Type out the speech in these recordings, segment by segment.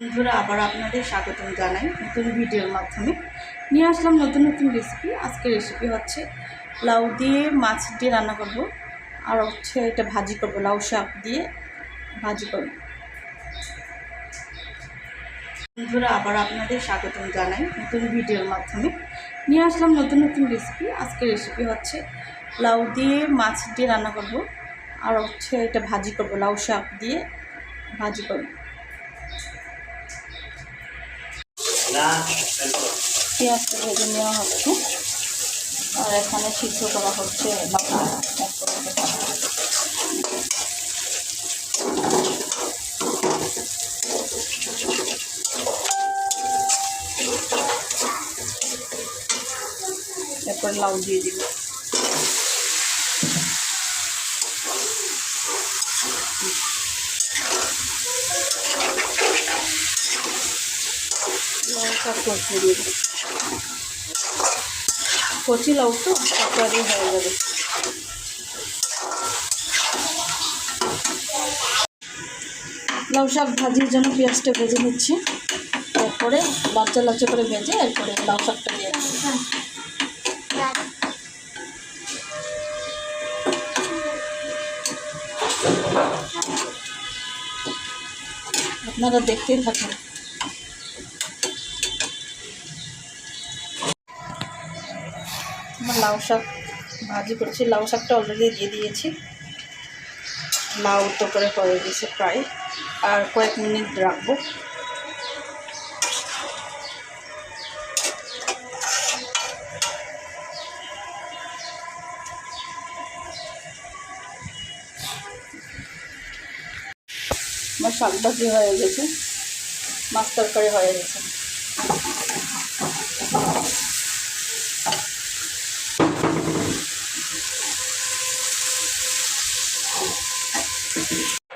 বন্ধুরা, আবার আপনাদের স্বাগতম জানাই নতুন ভিডিওর মাধ্যমে। নিয়ে আসলাম নতুন নতুন রেসিপি আজকের রেসিপি হচ্ছে লাউ দিয়ে মাছ দিয়ে রান্না করব। আর হচ্ছে এটা ভাজি করব, লাউ শাক দিয়ে ভাজি করব। বন্ধুরা, আবার আপনাদের স্বাগতম জানাই নতুন ভিডিওর মাধ্যমে। নিয়ে আসলাম নতুন নতুন রেসিপি আজকের রেসিপি হচ্ছে লাউ দিয়ে মাছ দিয়ে রান্না করব। আর হচ্ছে এটা ভাজি করব, লাউ শাক দিয়ে ভাজি করব। পেঁয়াজটা ভেজে নেওয়া হচ্ছে। আর এখানে সিদ্ধ করা হচ্ছে বাটা এরপর লাউ দিয়ে দিব। লাউটা কচি দিয়ে কচি লাউ তো তাড়াতাড়ি হয়ে যাবে। লাউ শাক ভাজির জন্য পেঁয়াজটা ভেজে নিচ্ছি। তারপরে লাচা লাচা করে ভেজে এরপরে লাউ শাকটা দিয়ে আপনারা দেখতেই থাকুন। আমার লাউ শাক ভাজি করছি। লাউ শাকটা অলরেডি দিয়ে দিয়েছি। লাউ তো করে হয়ে গেছে প্রায়। আর কয়েক মিনিট রাখব। আমার শাক ভাজি হয়ে গেছে। মাছ তরকারি হয়ে গেছে।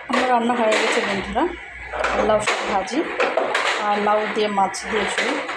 আমার রান্না হয়ে গেছে বন্ধুরা। লাউ শাক ভাজি আর লাউ দিয়ে মাছ দিয়ে ঝোল।